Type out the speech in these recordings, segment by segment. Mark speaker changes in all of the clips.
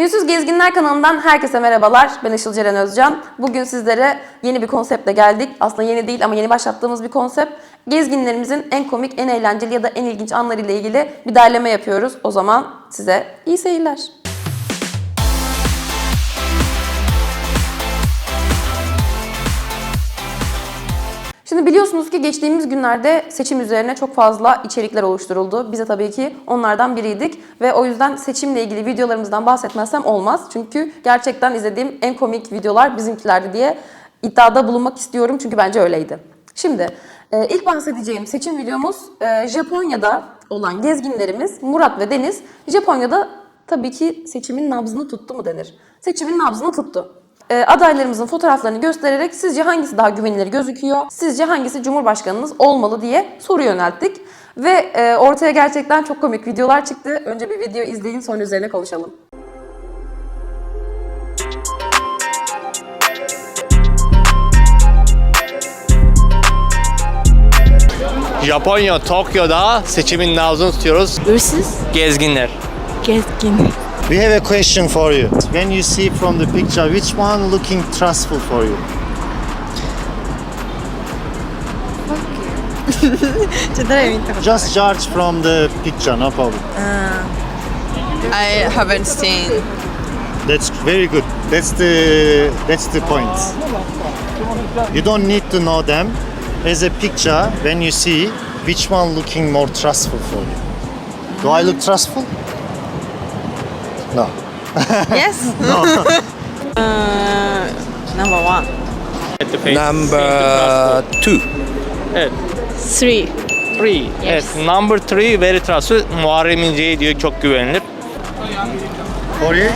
Speaker 1: Ünsüz Gezginler kanalından herkese merhabalar. Ben Işıl Ceren Özcan. Bugün sizlere yeni bir konseptle geldik. Aslında yeni değil ama yeni başlattığımız bir konsept. Gezginlerimizin en komik, en eğlenceli ya da en ilginç anlarıyla ilgili bir derleme yapıyoruz. O zaman size iyi seyirler. Şimdi biliyorsunuz ki geçtiğimiz günlerde seçim üzerine çok fazla içerikler oluşturuldu. Biz de tabii ki onlardan biriydik ve o yüzden seçimle ilgili videolarımızdan bahsetmezsem olmaz. Çünkü gerçekten izlediğim en komik videolar bizimkilerdi diye iddiada bulunmak istiyorum çünkü bence öyleydi. Şimdi e, ilk bahsedeceğim seçim videomuz e, Japonya'da olan gezginlerimiz Murat ve Deniz Japonya'da tabii ki seçimin nabzını tuttu mu denir? Seçimin nabzını tuttu e, adaylarımızın fotoğraflarını göstererek sizce hangisi daha güvenilir gözüküyor, sizce hangisi Cumhurbaşkanınız olmalı diye soru yönelttik. Ve e, ortaya gerçekten çok komik videolar çıktı. Önce bir video izleyin sonra üzerine konuşalım.
Speaker 2: Japonya, Tokyo'da seçimin nabzını tutuyoruz.
Speaker 3: Hırsız,
Speaker 2: Gezginler.
Speaker 3: gezgin.
Speaker 4: We have a question for you. When you see from the picture, which one looking trustful for you? Just judge from the picture, no problem.
Speaker 5: Uh, I haven't seen.
Speaker 4: That's very good. That's the that's the point. You don't need to know them. As a picture, when you see which one looking more trustful for you. Do I look trustful? No.
Speaker 5: Yes. uh, number one.
Speaker 2: Number
Speaker 6: two.
Speaker 2: Evet.
Speaker 3: Three.
Speaker 2: Three. Evet. Number three very trustful. Muharrem İnce'ye diyor çok güvenilir.
Speaker 4: For you?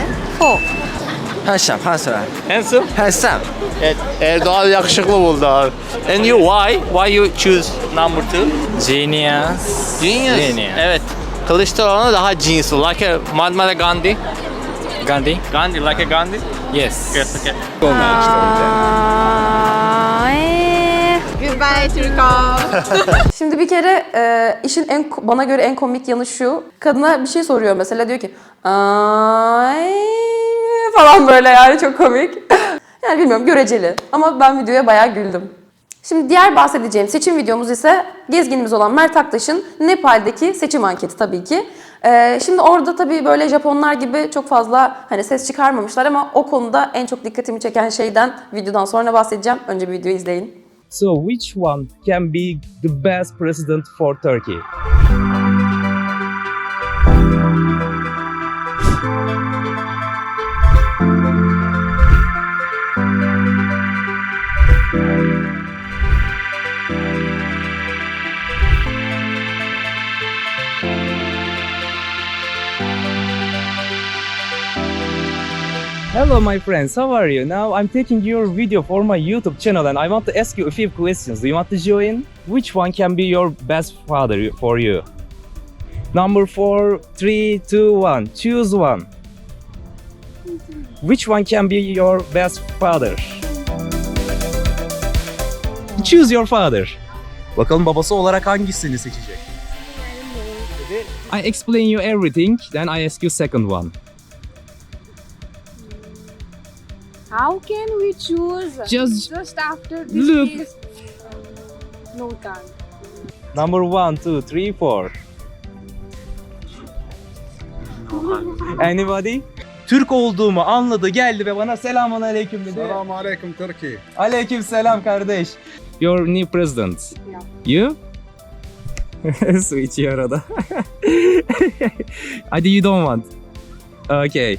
Speaker 6: Handsome, handsome.
Speaker 2: Handsome.
Speaker 6: Handsome.
Speaker 2: Evet. Erdoğan yakışıklı buldu abi. And you why? Why you choose number two?
Speaker 6: Genius.
Speaker 2: Genius.
Speaker 6: Genius.
Speaker 2: Evet. Kılıçdaroğlu daha genius. Like a Mahatma Gandhi.
Speaker 6: Gandhi?
Speaker 2: Gandhi, like a Gandhi.
Speaker 6: Yes.
Speaker 2: Yes, okay.
Speaker 5: Goodbye, Turko.
Speaker 1: Şimdi bir kere e, işin en bana göre en komik yanı şu. Kadına bir şey soruyor mesela diyor ki ay falan böyle yani çok komik. Yani bilmiyorum göreceli ama ben videoya bayağı güldüm. Şimdi diğer bahsedeceğim seçim videomuz ise gezginimiz olan Mert Aktaş'ın Nepal'deki seçim anketi tabii ki. Ee, şimdi orada tabii böyle Japonlar gibi çok fazla hani ses çıkarmamışlar ama o konuda en çok dikkatimi çeken şeyden videodan sonra bahsedeceğim. Önce bir video izleyin.
Speaker 7: So, which one can be the best president for Turkey? Hello my friends, how are you? Now I'm taking your video for my YouTube channel and I want to ask you a few questions. Do you want to join? Which one can be your best father for you? Number four, three, two, one. Choose one. Which one can be your best father? Choose your father. Bakalım babası olarak hangisini seçecek? I explain you everything, then I ask you second one.
Speaker 8: How can we choose
Speaker 7: Just
Speaker 8: just after this
Speaker 7: look.
Speaker 8: is no time.
Speaker 7: Number one, two, three, four. Anybody? Türk olduğumu anladı, geldi ve bana selamun aleyküm dedi.
Speaker 9: Selamun aleyküm Türkiye.
Speaker 7: Aleyküm selam kardeş. Your new president. You? Su içiyor arada. Hadi you don't want. Okay.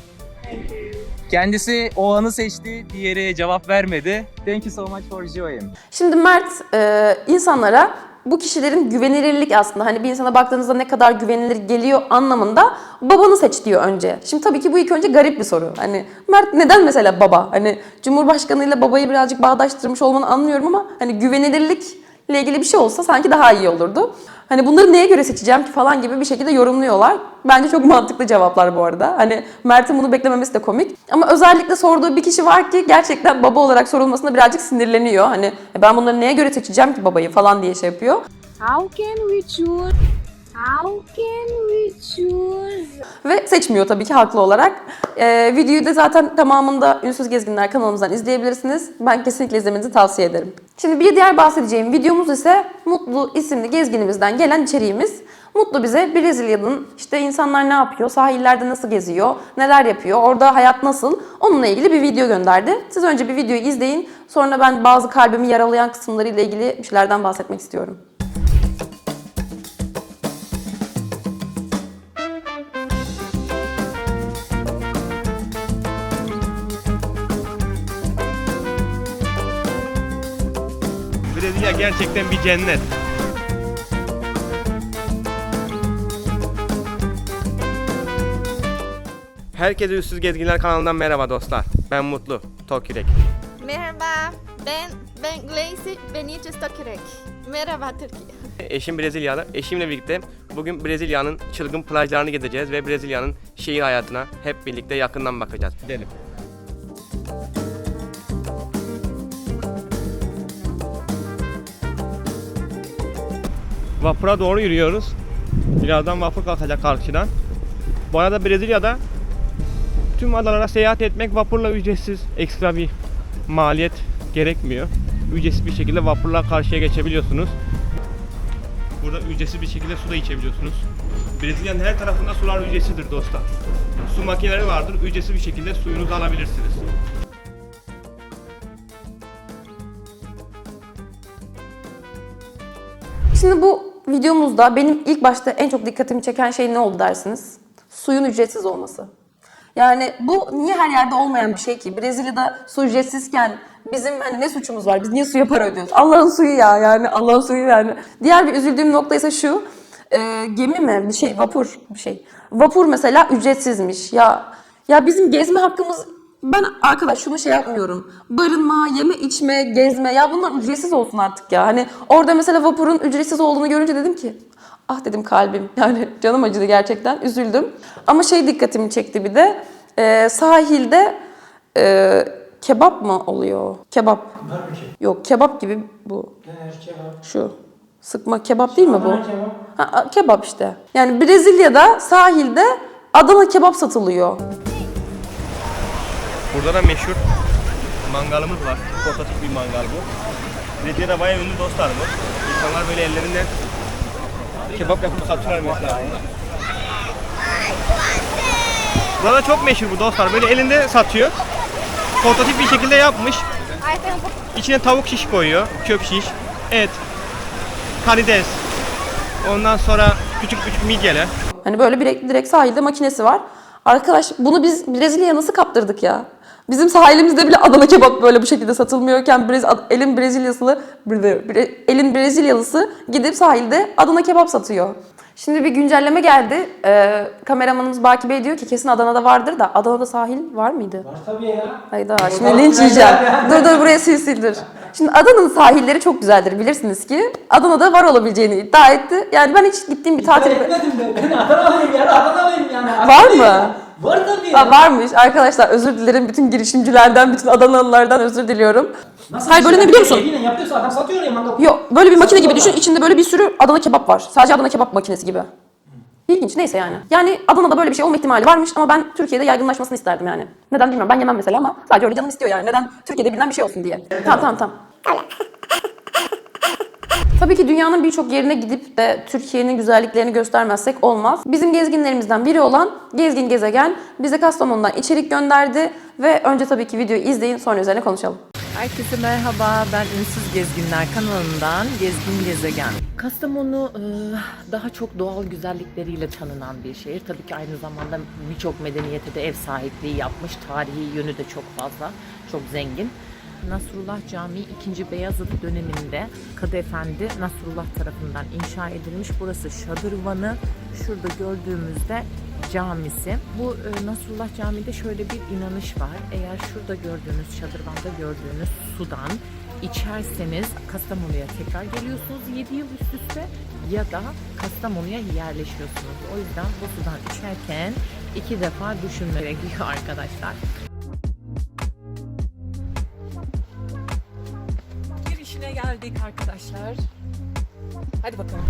Speaker 7: Kendisi o anı seçti, diğeri cevap vermedi. Thank you so much for joining.
Speaker 1: Şimdi Mert e, insanlara bu kişilerin güvenilirlik aslında hani bir insana baktığınızda ne kadar güvenilir geliyor anlamında babanı seç diyor önce. Şimdi tabii ki bu ilk önce garip bir soru. Hani Mert neden mesela baba? Hani Cumhurbaşkanıyla babayı birazcık bağdaştırmış olmanı anlıyorum ama hani güvenilirlikle ilgili bir şey olsa sanki daha iyi olurdu. Hani bunları neye göre seçeceğim ki falan gibi bir şekilde yorumluyorlar. Bence çok mantıklı cevaplar bu arada. Hani Mert'in bunu beklememesi de komik. Ama özellikle sorduğu bir kişi var ki gerçekten baba olarak sorulmasına birazcık sinirleniyor. Hani "E ben bunları neye göre seçeceğim ki babayı falan diye şey yapıyor.
Speaker 8: How can we choose? How can we choose?
Speaker 1: Ve seçmiyor tabii ki haklı olarak. Ee, videoyu da zaten tamamında Ünsüz Gezginler kanalımızdan izleyebilirsiniz. Ben kesinlikle izlemenizi tavsiye ederim. Şimdi bir diğer bahsedeceğim videomuz ise Mutlu isimli gezginimizden gelen içeriğimiz. Mutlu bize Brezilya'nın işte insanlar ne yapıyor, sahillerde nasıl geziyor, neler yapıyor, orada hayat nasıl onunla ilgili bir video gönderdi. Siz önce bir videoyu izleyin. Sonra ben bazı kalbimi yaralayan kısımlarıyla ilgili bir şeylerden bahsetmek istiyorum.
Speaker 9: Brezilya gerçekten bir cennet. Herkese Üstsüz Gezginler kanalından merhaba dostlar. Ben Mutlu, Tokirek.
Speaker 10: Merhaba, ben ben Glacy Benitez Tokirek. Merhaba Türkiye.
Speaker 9: Eşim Brezilyalı. Eşimle birlikte bugün Brezilya'nın çılgın plajlarını gezeceğiz ve Brezilya'nın şehir hayatına hep birlikte yakından bakacağız. Gidelim. Vapura doğru yürüyoruz. Birazdan vapur kalkacak karşıdan. Bu arada Brezilya'da tüm adalara seyahat etmek vapurla ücretsiz. Ekstra bir maliyet gerekmiyor. Ücretsiz bir şekilde vapurla karşıya geçebiliyorsunuz. Burada ücretsiz bir şekilde su da içebiliyorsunuz. Brezilya'nın her tarafında sular ücretsizdir dostlar. Su makineleri vardır. Ücretsiz bir şekilde suyunuzu alabilirsiniz.
Speaker 1: Şimdi bu videomuzda benim ilk başta en çok dikkatimi çeken şey ne oldu dersiniz? Suyun ücretsiz olması. Yani bu niye her yerde olmayan bir şey ki? Brezilya'da su ücretsizken bizim hani ne suçumuz var? Biz niye suya para ödüyoruz? Allah'ın suyu ya yani Allah'ın suyu yani. Diğer bir üzüldüğüm nokta ise şu. e, gemi mi? Bir şey vapur bir şey. Vapur mesela ücretsizmiş. Ya ya bizim gezme hakkımız ben arkadaş şunu şey yapmıyorum. Barınma, yeme içme, gezme ya bunlar ücretsiz olsun artık ya. Hani orada mesela vapurun ücretsiz olduğunu görünce dedim ki ah dedim kalbim. Yani canım acıdı gerçekten. Üzüldüm. Ama şey dikkatimi çekti bir de e, sahilde e, kebap mı oluyor? Kebap. Yok kebap gibi bu. Şu. Sıkma kebap değil mi bu? Ha, kebap işte. Yani Brezilya'da sahilde Adana kebap satılıyor.
Speaker 9: Burada da meşhur mangalımız var. Portatif bir mangal bu. Brezilya'da bayağı ünlü dostlar bu. İnsanlar böyle ellerinden kebap yapıp satıyorlar mesela. Burada çok meşhur bu dostlar. Böyle elinde satıyor. Portatif bir şekilde yapmış. İçine tavuk şiş koyuyor. Çöp şiş. Et. Karides. Ondan sonra küçük küçük midyeler.
Speaker 1: Hani böyle direkt, direkt sahilde makinesi var. Arkadaş bunu biz Brezilya'ya nasıl kaptırdık ya? Bizim sahilimizde bile Adana kebap böyle bu şekilde satılmıyorken Brez, elin Brezilyalısı Bre- Bre- elin Brezilyalısı gidip sahilde Adana kebap satıyor. Şimdi bir güncelleme geldi. Ee, kameramanımız Baki Bey diyor ki kesin Adana'da vardır da Adana'da sahil var mıydı? Var tabii ya. Hayda şimdi linç yiyeceğim. dur dur buraya sil sildir. Şimdi Adana'nın sahilleri çok güzeldir bilirsiniz ki. Adana'da var olabileceğini iddia etti. Yani ben hiç gittiğim bir tatil...
Speaker 11: Etmedim de. Ben Adanalıyım yani Adanalıyım yani.
Speaker 1: Var mı?
Speaker 11: Var tabii.
Speaker 1: Ha, varmış. Arkadaşlar özür dilerim bütün girişimcilerden, bütün Adanalılardan özür diliyorum.
Speaker 11: Nasıl
Speaker 1: Hayır böyle ne biliyor musun?
Speaker 11: Eviyle yapıyorsa adam satıyor ya manda.
Speaker 1: Yok böyle bir makine gibi düşün. İçinde böyle bir sürü Adana kebap var. Sadece Adana kebap makinesi gibi. İlginç neyse yani. Yani Adana'da böyle bir şey olma ihtimali varmış ama ben Türkiye'de yaygınlaşmasını isterdim yani. Neden bilmiyorum ben yemem mesela ama sadece öyle canım istiyor yani. Neden? Türkiye'de bilinen bir şey olsun diye. Tamam tamam tamam. Tabii ki dünyanın birçok yerine gidip de Türkiye'nin güzelliklerini göstermezsek olmaz. Bizim gezginlerimizden biri olan Gezgin Gezegen bize Kastamonu'dan içerik gönderdi ve önce tabii ki videoyu izleyin sonra üzerine konuşalım.
Speaker 5: Herkese merhaba. Ben Ünsüz Gezginler kanalından Gezgin Gezegen.
Speaker 3: Kastamonu e, daha çok doğal güzellikleriyle tanınan bir şehir. Tabii ki aynı zamanda birçok medeniyete de ev sahipliği yapmış. Tarihi yönü de çok fazla, çok zengin. Nasrullah Camii 2. Beyazıt döneminde Kadı Efendi Nasrullah tarafından inşa edilmiş. Burası Şadırvanı. Şurada gördüğümüzde camisi. Bu e, Nasrullah Camii'de şöyle bir inanış var. Eğer şurada gördüğünüz, Şadırvan'da gördüğünüz sudan içerseniz Kastamonu'ya tekrar geliyorsunuz 7 yıl üst üste ya da Kastamonu'ya yerleşiyorsunuz. O yüzden bu sudan içerken iki defa düşünme gerekiyor arkadaşlar.
Speaker 5: Girişine geldik arkadaşlar. Hadi bakalım.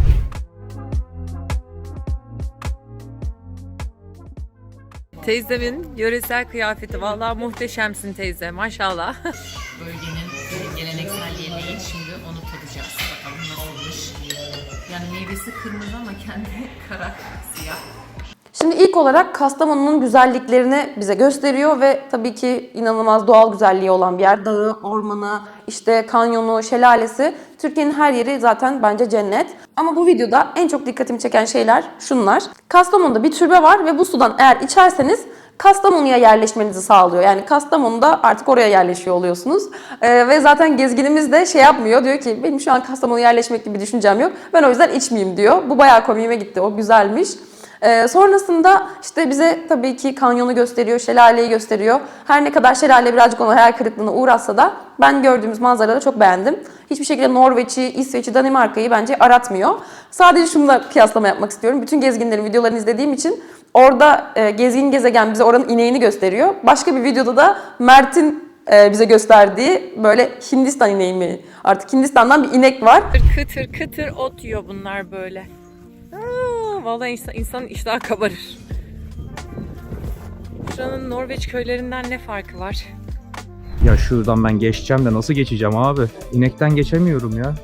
Speaker 5: Teyzemin yöresel kıyafeti. Vallahi muhteşemsin teyze. Maşallah.
Speaker 3: Bölgenin geleneksel yemeği şimdi onu tadacağız. Bakalım nasılmış. Yani meyvesi kırmızı ama kendi kara siyah.
Speaker 1: Şimdi ilk olarak Kastamonu'nun güzelliklerini bize gösteriyor ve tabii ki inanılmaz doğal güzelliği olan bir yer. Dağı, ormanı, işte kanyonu, şelalesi. Türkiye'nin her yeri zaten bence cennet. Ama bu videoda en çok dikkatimi çeken şeyler şunlar. Kastamonu'da bir türbe var ve bu sudan eğer içerseniz Kastamonu'ya yerleşmenizi sağlıyor. Yani Kastamonu'da artık oraya yerleşiyor oluyorsunuz. Ee, ve zaten gezginimiz de şey yapmıyor. Diyor ki benim şu an Kastamonu'ya yerleşmek gibi bir düşüncem yok. Ben o yüzden içmeyeyim diyor. Bu bayağı komiğime gitti. O güzelmiş. Ee, sonrasında işte bize tabii ki kanyonu gösteriyor, şelaleyi gösteriyor. Her ne kadar şelale birazcık ona hayal kırıklığına uğratsa da ben gördüğümüz manzaraları çok beğendim. Hiçbir şekilde Norveç'i, İsveç'i, Danimarka'yı bence aratmıyor. Sadece şununla kıyaslama yapmak istiyorum. Bütün gezginlerin videolarını izlediğim için orada e, gezgin gezegen bize oranın ineğini gösteriyor. Başka bir videoda da Mert'in e, bize gösterdiği böyle Hindistan ineği mi? Artık Hindistan'dan bir inek var.
Speaker 5: Kıtır kıtır ot yiyor bunlar böyle. Aa, vallahi insan, insanın iştahı kabarır. Şuranın Norveç köylerinden ne farkı var?
Speaker 7: Ya şuradan ben geçeceğim de nasıl geçeceğim abi? İnekten geçemiyorum ya.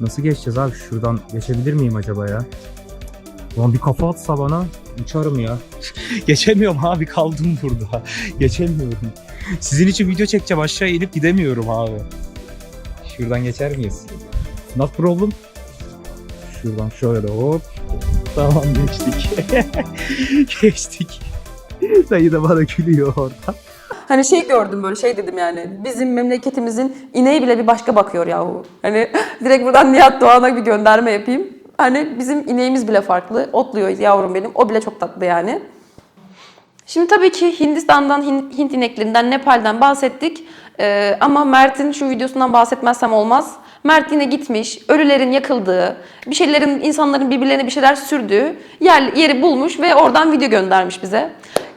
Speaker 7: Nasıl geçeceğiz abi? Şuradan geçebilir miyim acaba ya? Ulan bir kafa atsa bana uçarım ya. Geçemiyorum abi kaldım burada. Geçemiyorum. Sizin için video çekeceğim aşağı inip gidemiyorum abi. Şuradan geçer miyiz? Not problem. Şuradan şöyle de hop. Tamam geçtik. geçtik. Dayı da bana gülüyor orada.
Speaker 1: Hani şey gördüm böyle şey dedim yani bizim memleketimizin ineği bile bir başka bakıyor yahu. Hani direkt buradan Nihat Doğan'a bir gönderme yapayım. Hani bizim ineğimiz bile farklı. Otluyor yavrum benim. O bile çok tatlı yani. Şimdi tabii ki Hindistan'dan, Hin- Hint ineklerinden, Nepal'den bahsettik. Ee, ama Mert'in şu videosundan bahsetmezsem olmaz. Mert yine gitmiş, ölülerin yakıldığı, bir şeylerin, insanların birbirlerine bir şeyler sürdüğü yer, yeri bulmuş ve oradan video göndermiş bize.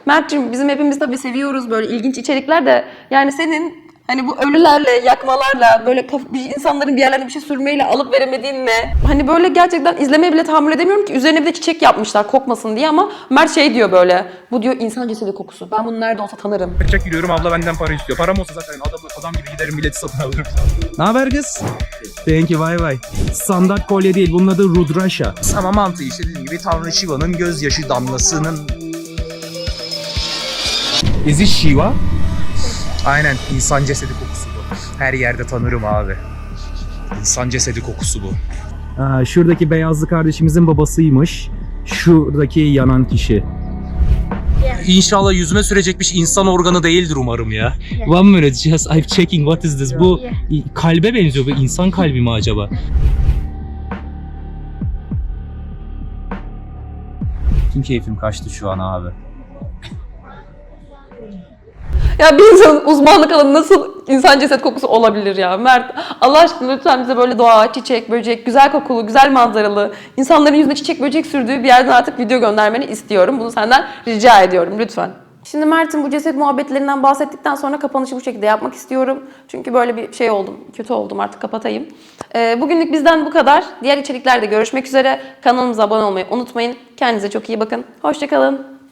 Speaker 1: Mert'cim bizim hepimiz tabii seviyoruz böyle ilginç içerikler de yani senin hani bu ölülerle, yakmalarla, böyle kaf- bir insanların bir yerlerine bir şey sürmeyle alıp veremediğinle hani böyle gerçekten izlemeye bile tahammül edemiyorum ki üzerine bir de çiçek yapmışlar kokmasın diye ama Mert şey diyor böyle bu diyor insan cesedi kokusu ben bunu nerede olsa tanırım.
Speaker 7: Kaçak yürüyorum abla benden para istiyor. Param olsa zaten adam, adam gibi giderim bileti satın alırım. Ne haber kız? Thank you bye bye. Standart kolye değil bunun adı Rudrasha. Ama mantığı işte dediğim gibi Tanrı Shiva'nın gözyaşı damlasının... Is it Shiva? Aynen insan cesedi kokusu bu. Her yerde tanırım abi. İnsan cesedi kokusu bu. Aa, şuradaki beyazlı kardeşimizin babasıymış. Şuradaki yanan kişi. İnşallah yüzüme sürecekmiş insan organı değildir umarım ya. One minute just I'm checking what is this. Bu kalbe benziyor. Bu insan kalbi mi acaba? Tüm keyfim kaçtı şu an abi.
Speaker 1: Ya bir insanın uzmanlık alanı nasıl insan ceset kokusu olabilir ya? Mert Allah aşkına lütfen bize böyle doğa, çiçek, böcek, güzel kokulu, güzel manzaralı, insanların yüzüne çiçek böcek sürdüğü bir yerden artık video göndermeni istiyorum. Bunu senden rica ediyorum lütfen. Şimdi Mert'in bu ceset muhabbetlerinden bahsettikten sonra kapanışı bu şekilde yapmak istiyorum. Çünkü böyle bir şey oldum, kötü oldum artık kapatayım. Ee, bugünlük bizden bu kadar. Diğer içeriklerde görüşmek üzere. Kanalımıza abone olmayı unutmayın. Kendinize çok iyi bakın. Hoşçakalın.